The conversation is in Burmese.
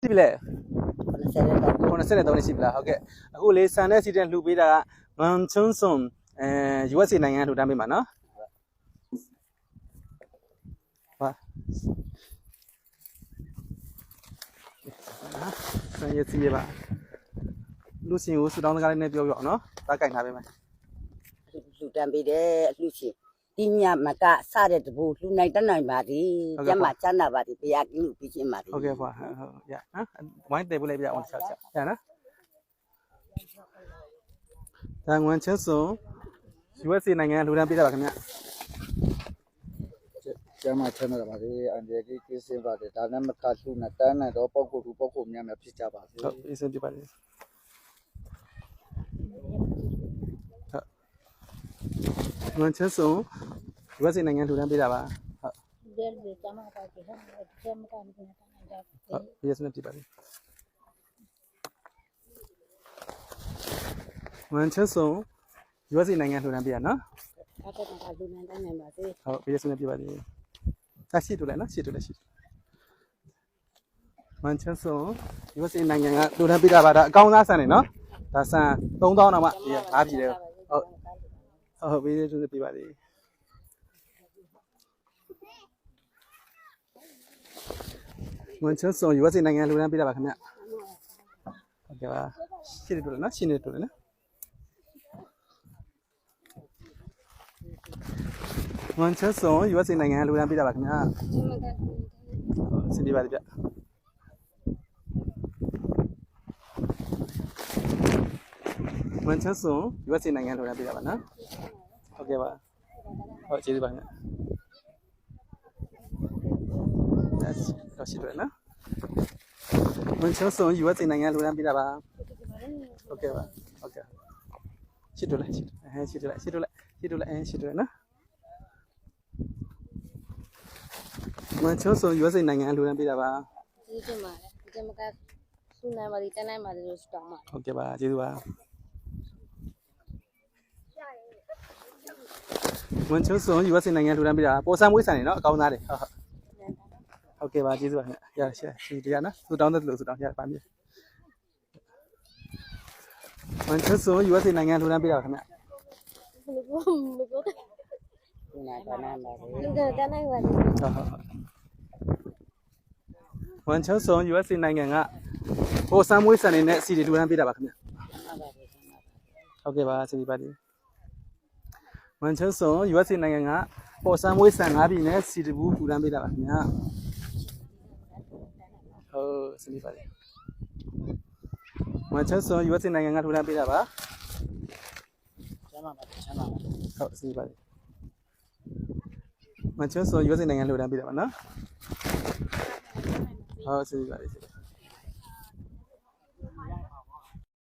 ရှိပြီလေ90တော့93နှစ်ရှိပြီလားဟုတ်ကဲ့အခုလေးဆန်တဲ့စီတန်လှူပေးတာကမန်ချွန်းစွန်အဲ USA နိုင်ငံလှူဒန်းပေးမှာနော်ဟာဆန်ရစီရပါလူစင်ကိုစတောင်းတကားလေးနဲ့ပြောပြအောင်နော်တားကင်ထားပေးမယ်လှူတန်းပေးတယ်အလှရှိ ဒီညမကစတဲ့တဘူလှူနိုင်တတ်နိုင်ပါသည်ကျမ်းမှာချမ်းသာပါသည်တရားကင်းလို့ပြီးချင်းပါသည်ဟုတ်ကဲ့ဖွာဟုတ်ဟုတ်ရနော်ဝိုင်းတယ်ပို့လိုက်ပြအောင်ဆက်ဆက်ရနော်တန်ငွန်ချင်းစွန် USA နိုင်ငံလှူဒန်းပေးတာပါခင်ဗျကျမ်းမှာချမ်းသာပါစေအန်ဒီကိကိစင်ပါတယ်ဒါနဲ့မကထုနဲ့တန်းနဲ့တော့ပေါက်ကိုသူပေါက်ကိုများများဖြစ်ကြပါစေဟုတ်အေးစင်ပြပါလိမ့်ဟုတ်ငွန်ချင်းစွန် USA နိုင်ငံလှူဒန်းပေးတာပါဟုတ် del de tama pa ke ha de ma ka ni na ta na ja ဟုတ် yes နဲ့ပြပါလိမ့်ငွန်ချင်းစွန် USA နိုင်ငံလှူဒန်းပေးတာနော် ka ta ka lu na ta na ba se ဟုတ် yes နဲ့ပြပါလိမ့်ဆက်ရှိတူလဲနော်ရှိတူလဲရှိမန်ချက်စွန် USA နိုင်ငံကလှူဒန်းပေးတာပါဒါအကောင်းစားဆန်နေနော်ဒါဆန်3000တောင်မှဒီအားပြည်တယ်ဟုတ်ဟုတ်ပြီသူပြပါသေး မွန်ချွန်းဆောင် USA နိုင်ငံလူတန်းပြတာပါခင်ဗျဟုတ်ကဲ့ပါရှင်းနေတူတယ်နော်ရှင်းနေတူတယ်နော်မွန်ချွန်းဆောင် USA နိုင်ငံလူတန်းပြတာပါခင်ဗျရှင်းပြပါသေးဗျမွန်ချွန်းဆောင် USA နိုင်ငံလူတန်းပြတာပါနော်ဟုတ်ကဲ့ပါဟုတ်ကျေးဇူးပါခင်ဗျအဲ့ တော့ရှိတယ်နော်ဝန်ချောဆောင် US နိုင်ငံလူတန်းပြတာပါဟုတ်ကဲ့ပါဟုတ်ကဲ့ရှိတယ်လားရှိတယ်အဲရှိတယ်လားရှိတယ်လားရှိတယ်လားအဲရှိတယ်နော်ဝန်ချောဆောင် US နိုင်ငံလူတန်းပြတာပါ ji ji ma le de ma ka su na ba di ta na ba de lo sta ma ဟုတ်ကဲ့ပါကျေးဇူးပါဝန်ချောဆောင် US နိုင်ငံလူတန်းပြတာပေါ်ဆန်မွေးဆန်နေနော်အကောင်းသားတွေဟုတ်ဟုတ်ဟု တ်ကဲ့ပါကျေးဇူးပါခင်ဗျာရရှိရှိတရားနော်သူတောင်းတဲ့လူသူတောင်းရပါမယ်မန်ချက်ဆို USA နိုင်ငံလှူဒန်းပေးတာပါခင်ဗျာ lu ko me ko ta လှူနိုင်တတ်နိုင်ပါသည် lu ka ta na ba de ဟုတ်ဟုတ်ဟုတ်မန်ချက်ဆို USA နိုင်ငံကဟိုဆမ်မွေးဆန်နေနဲ့စီတီလှူဒန်းပေးတာပါခင်ဗျာဟုတ်ကဲ့ပါစီတီပါတီမန်ချက်ဆို USA နိုင်ငံကပေါ်ဆမ်မွေးဆန်၅ပြည်နဲ့စီတီဘူးလှူဒန်းပေးတာပါခင်ဗျာ ဟုတ်စီတီပါတီမန်ချက်ဆို USA နိုင်ငံကလှူဒန်းပေးတာပါကျမ်းမှာချမ်းသာပါဟုတ်စီပါတယ်မချွန်းဆိုရွေးစင်နိုင်ငံလှူဒန်းပေးတာပါနော်ဟုတ်စီပါတယ်စီ